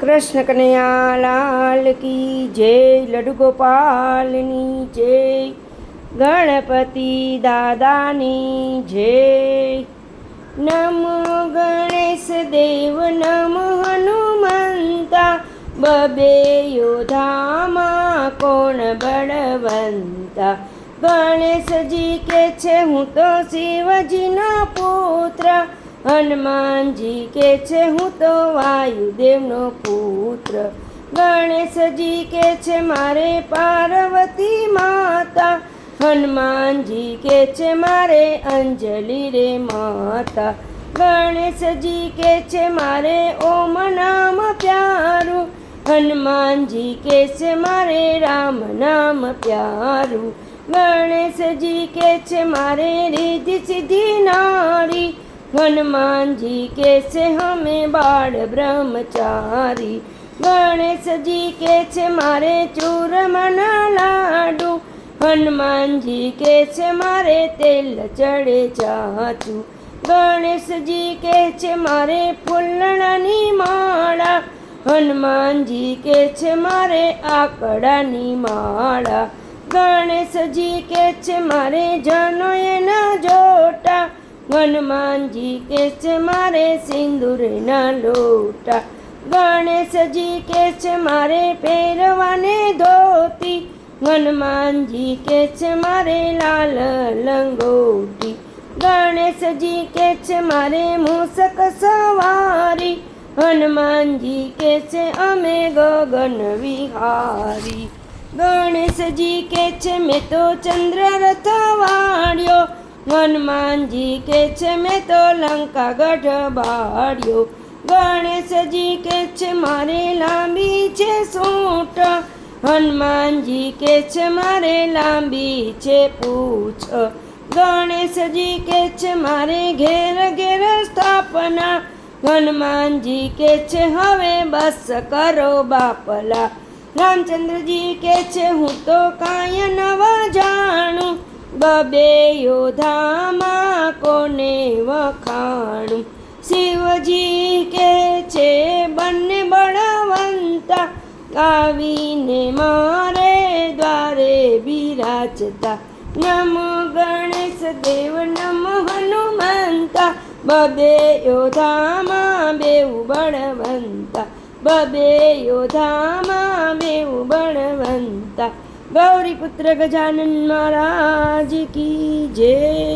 કૃષ્ણ કનૈયા લાલ કી જય, લડુ ગોપાલની જય, ગણપતિ દાદાની જય. નમો ગણેશ દેવ, નમ હનુમંતા, બબે યોધામાં કોણ બળવંતા? ગણેશજી કે છે, હું તો શિવજીના પુત્ર. હનુમાનજી કે છે, હું તો વાયુદેવનો પુત્ર. ગણેશજી કે છે, મારે પાર્વતી માતા. હનુમાનજી કે છે, મારે અંજલિ રે માતા. ગણેશજી કે છે, મારે ઓમ નામ પ્યારું. હનુમાનજી કે છે, મારે રામ નામ પ્યારું. ગણેશજી કે છે, મારે રીધિ સિદ્ધિ નારી जी કે છે હમે બાળ બ્રહ્મચારી. जी કે છે, મારે ચૂરમના લાડુ. હનુમાનજી કે છે, મારે તેલ ચડે ચાચું. ગણેશજી કે છે, મારે ફૂલણાની માળા. હનુમાનજી કે છે, મારે આકડાની માળા. ગણેશજી કે છે, મારે જનો હનુમાનજી કે છે, મારે સિંદૂરના લોટા ગણેશજી કે છે, મારે પહેરવાને ધોતી. હનુમાનજી કે છે, મારે લાલ લંગોટી. ગણેશજી કે છે, મારે મૂસક સવારી. હનુમાનજી કે છે, અમે ગગન વિહારી. ગણેશજી કે છે, મેં તો ચંદ્ર રથ વાળ્યો હનુમાનજી કે છે, મેં તો લંકા ગઢ બાળ્યો ગણેશજી કે છે, મારે લાંબી છે સૂટ. હનુમાનજી કે છે, મારે લાંબી છે પૂછ. ગણેશજી કે છે, મારે ઘેર ઘેર સ્થાપના. હનુમાનજી કે છે, હવે બસ કરો બાપલા. રામચંદ્રજી કે છે, હું તો કાંઈ નવા જાણું. બબે યોધામાં કોને વખાણું? શિવજી કે છે, બંને બળવંતા આવીને મારે દ્વારે બિરાજતા. નમ ગણેશ દેવ, નમ હનુમંતા. બબે યોધામાં બેઉ બળવંતા. બબે યોધામાં ગૌરીપુત્ર ગજાનન મહારાજ કી જય.